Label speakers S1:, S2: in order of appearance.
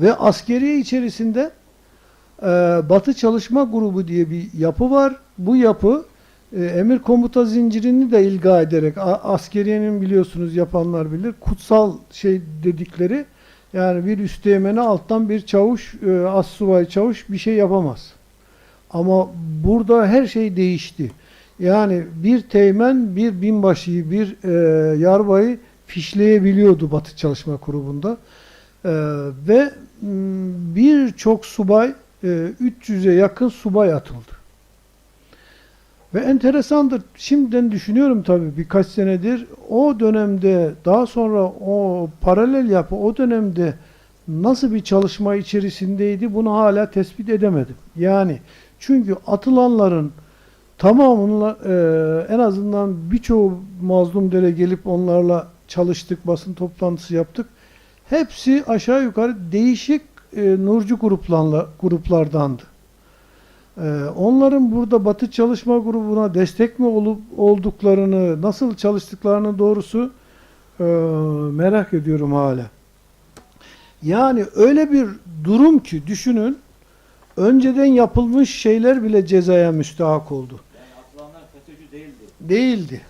S1: Ve askeriye içerisinde e, Batı Çalışma Grubu diye bir yapı var. Bu yapı e, emir komuta zincirini de ilga ederek a- askeriyenin biliyorsunuz yapanlar bilir kutsal şey dedikleri yani bir üsteğmene alttan bir çavuş e, assubay çavuş bir şey yapamaz. Ama burada her şey değişti. Yani bir teğmen, bir binbaşıyı, bir e, yarbayı fişleyebiliyordu Batı Çalışma Grubu'nda. E, ve m, birçok subay, e, 300'e yakın subay atıldı. Ve enteresandır. Şimdiden düşünüyorum tabii birkaç senedir. O dönemde daha sonra o paralel yapı o dönemde nasıl bir çalışma içerisindeydi bunu hala tespit edemedim. Yani çünkü atılanların tamamıyla e, en azından birçoğu mazlum dere gelip onlarla çalıştık, basın toplantısı yaptık. Hepsi aşağı yukarı değişik e, nurcu gruplarla, gruplardandı. Ee, onların burada Batı Çalışma Grubu'na destek mi olup olduklarını, nasıl çalıştıklarını doğrusu e, merak ediyorum hala. Yani öyle bir durum ki düşünün, önceden yapılmış şeyler bile cezaya müstahak oldu.
S2: Yani atılanlar FETÖ'cü değildi.
S1: Değildi.